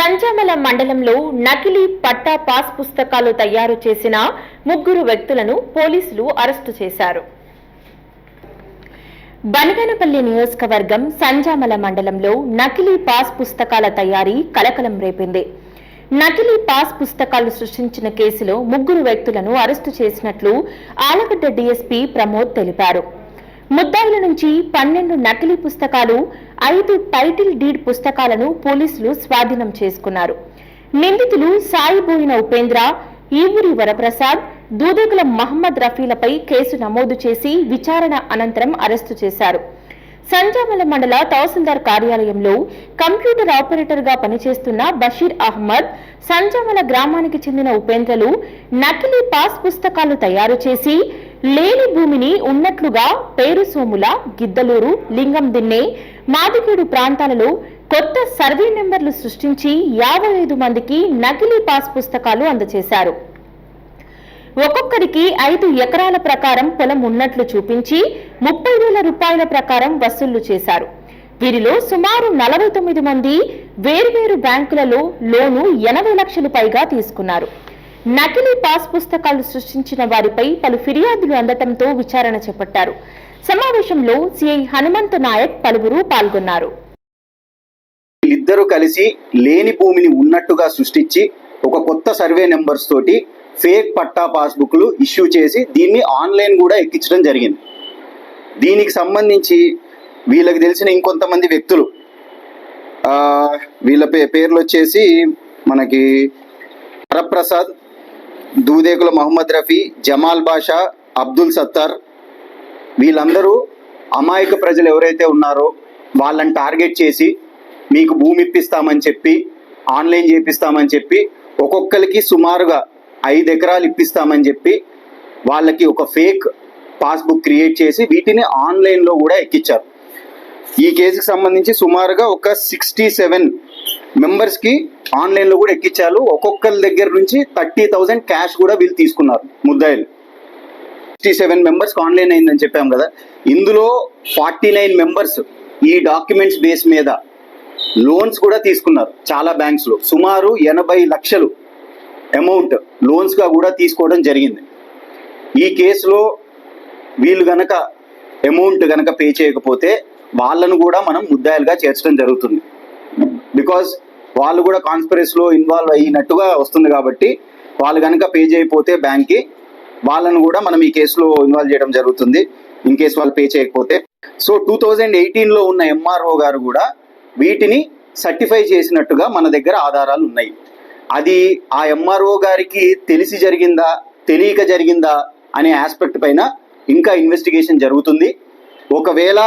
సంజామల మండలంలో నకిలీ పట్టా పాస్ పుస్తకాలు తయారు చేసిన ముగ్గురు వ్యక్తులను పోలీసులు అరెస్టు చేశారు. బనగనపల్లి నియోజకవర్గం సంజామల మండలంలో నకిలీ పాస్ పుస్తకాల తయారీ కలకలం రేపింది. నకిలీ పాస్ పుస్తకాలు సృష్టించిన కేసులో ముగ్గురు వ్యక్తులను అరెస్టు చేసినట్లు ఆలగడ్డ డీఎస్పీ ప్రమోద్ తెలిపారు. ముద్దాయిల నుంచి పన్నెండు నకిలీ పుస్తకాలు ఐదు టైటిల్ డీడ్ పుస్తకాలను పోలీసులు స్వాధీనం చేసుకున్నారు. నిందితులు సాయిబోయిన ఉపేంద్ర ఈవూరి వరప్రసాద్ దూదకుల మహమ్మద్ రఫీలపై కేసు నమోదు చేసి విచారణ అనంతరం అరెస్టు చేశారు. సంజామల మండల తహసీల్దార్ కార్యాలయంలో కంప్యూటర్ ఆపరేటర్గా పనిచేస్తున్న బషీర్ అహ్మద్ సంజామల గ్రామానికి చెందిన ఉపేంద్రలు నకిలీ పాస్ పుస్తకాలు తయారు చేసి లేని భూమిని ఉన్నట్లుగా పేరు సోముల గిద్దలూరు లింగం దిన్నే మాదిగేడు ప్రాంతాలలో కొత్త సర్వే నెంబర్లు సృష్టించి యాభై ఐదు మందికి నకిలీ పాస్ పుస్తకాలు అందజేశారు ఒక్కొక్కరికి ఐదు ఎకరాల ప్రకారం పొలం ఉన్నట్లు చూపించి ముప్పై వేల రూపాయల ప్రకారం వసూళ్ళు చేశారు. వీరిలో సుమారు నలభై తొమ్మిది మంది వేర్వేరు బ్యాంకులలో లోను ఎనభై లక్షలు పైగా తీసుకున్నారు. నకిలీ పాస్ పుస్తకాలు సృష్టించిన వారిపై పలు ఫిర్యాదులు అందటంతో విచారణ చేపట్టారు. సమావేశంలో సిఐ హనుమంత్ నాయక్ పలువురు పాల్గొన్నారు. వీళ్ళిద్దరూ కలిసి లేని భూమిని ఉన్నట్టుగా సృష్టించి ఒక కొత్త సర్వే నెంబర్స్ తోటి ఫేక్ పట్టా పాస్బుక్లు ఇష్యూ చేసి దీన్ని ఆన్లైన్ కూడా ఎక్కించడం జరిగింది. దీనికి సంబంధించి వీళ్ళకి తెలిసిన ఇంకొంతమంది వ్యక్తులు వీళ్ళ పే పేర్లు వచ్చేసి మనకి వరప్రసాద్ దూదేకుల మహమ్మద్ రఫీ జమాల్ బాషా అబ్దుల్ సత్తార్. వీళ్ళందరూ అమాయక ప్రజలు ఎవరైతే ఉన్నారో వాళ్ళని టార్గెట్ చేసి మీకు భూమి ఇప్పిస్తామని చెప్పి ఆన్లైన్ చేపిస్తామని చెప్పి ఒక్కొక్కరికి సుమారుగా ఐదు ఎకరాలు ఇప్పిస్తామని చెప్పి వాళ్ళకి ఒక ఫేక్ పాస్బుక్ క్రియేట్ చేసి వీటిని ఆన్లైన్లో కూడా ఎక్కించారు. ఈ కేసుకి సంబంధించి సుమారుగా ఒక సిక్స్టీ సెవెన్ మెంబర్స్కి ఆన్లైన్లో కూడా ఎక్కించారు. ఒక్కొక్కరి దగ్గర నుంచి థర్టీ థౌజండ్ క్యాష్ కూడా వీళ్ళు తీసుకున్నారు ముద్దాయిలు. సిక్స్టీ సెవెన్ మెంబర్స్ ఆన్లైన్ అయిందని చెప్పాం కదా. ఇందులో ఫార్టీ నైన్ మెంబర్స్ ఈ డాక్యుమెంట్స్ బేస్ మీద లోన్స్ కూడా తీసుకున్నారు చాలా బ్యాంక్స్లో. సుమారు ఎనభై లక్షలు అమౌంట్ లోన్స్గా కూడా తీసుకోవడం జరిగింది. ఈ కేసులో వీళ్ళు గనక అమౌంట్ గనక పే చేయకపోతే వాళ్ళను కూడా మనం ముద్దాయిలుగా చేర్చడం జరుగుతుంది. బికాజ్ వాళ్ళు కూడా కాన్స్పరెన్స్లో ఇన్వాల్వ్ అయినట్టుగా వస్తుంది కాబట్టి వాళ్ళు కనుక పే చేయకపోతే బ్యాంక్కి వాళ్ళను కూడా మనం ఈ కేసులో ఇన్వాల్వ్ చేయడం జరుగుతుంది. ఇన్ కేసు వాళ్ళు పే చేయకపోతే. సో టూ థౌజండ్ ఎయిటీన్లో ఉన్న ఎంఆర్ఓ గారు కూడా వీటిని సర్టిఫై చేసినట్టుగా మన దగ్గర ఆధారాలు ఉన్నాయి. అది ఆ ఎంఆర్ఓ గారికి తెలిసి జరిగిందా తెలియక జరిగిందా అనే ఆస్పెక్ట్ పైన ఇంకా ఇన్వెస్టిగేషన్ జరుగుతుంది. ఒకవేళ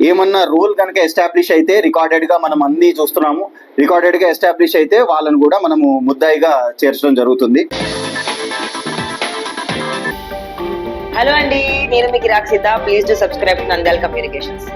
ఏమన్నా రూల్ కనుక ఎస్టాబ్లిష్ అయితే రికార్డెడ్గా మనం అన్ని చూస్తున్నాము రికార్డెడ్గా ఎస్టాబ్లిష్ అయితే వాళ్ళని కూడా మనము ముద్దాయిగా చేర్చడం జరుగుతుంది. హలో అండి నేను మీకు Rakshita please to subscribe Nandal Communications